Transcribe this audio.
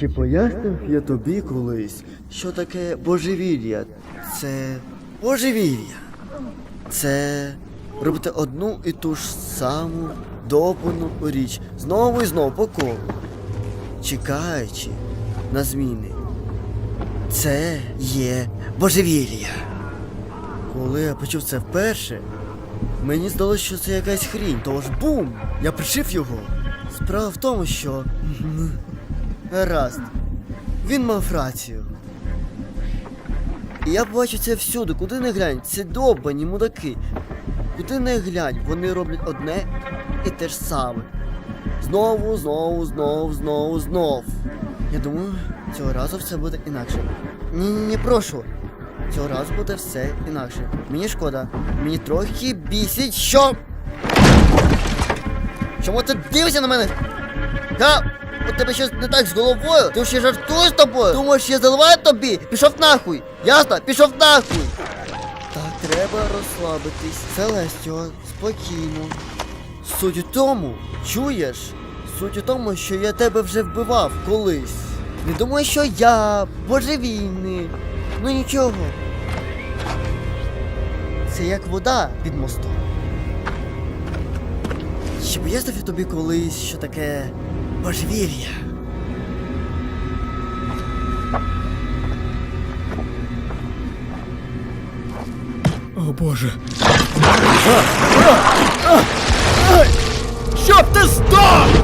Чи пояснив я тобі колись, що таке божевілля? Це божевілля. Це робити одну і ту ж саму довбану річ знову і знову по колу, чекаючи на зміни. Це є божевілля. Коли я почув це вперше, мені здалося, що це якась хрінь, тож бум! Я пришив його. Справа в тому, що. Гаразд. Він мав рацію. І я бачу це всюди, куди не глянь, це довбані мудаки. Куди не глянь, вони роблять одне і те ж саме. Знову, знову, знову, знову, знов. Я думаю, цього разу все буде інакше. Ні, ні, ні, прошу. Цього разу буде все інакше. Мені шкода. Мені трохи бісить, що. Чому ти дивишся на мене? Га! У тебе щось не так з головою? Ти ще жартуєш з тобою? Думаєш, я заливаю тобі? Пішов нахуй! Ясно? Пішов нахуй! Так, треба розслабитись. Селестіо, спокійно. Суть у тому, чуєш? Суть у тому, що я тебе вже вбивав колись. Не думай, що я божевільний. Ну нічого. Це як вода під мостом. Чи пояснив я тобі колись, що таке Божвір'я. О Боже. А, а, а, а! Щоб ти здох!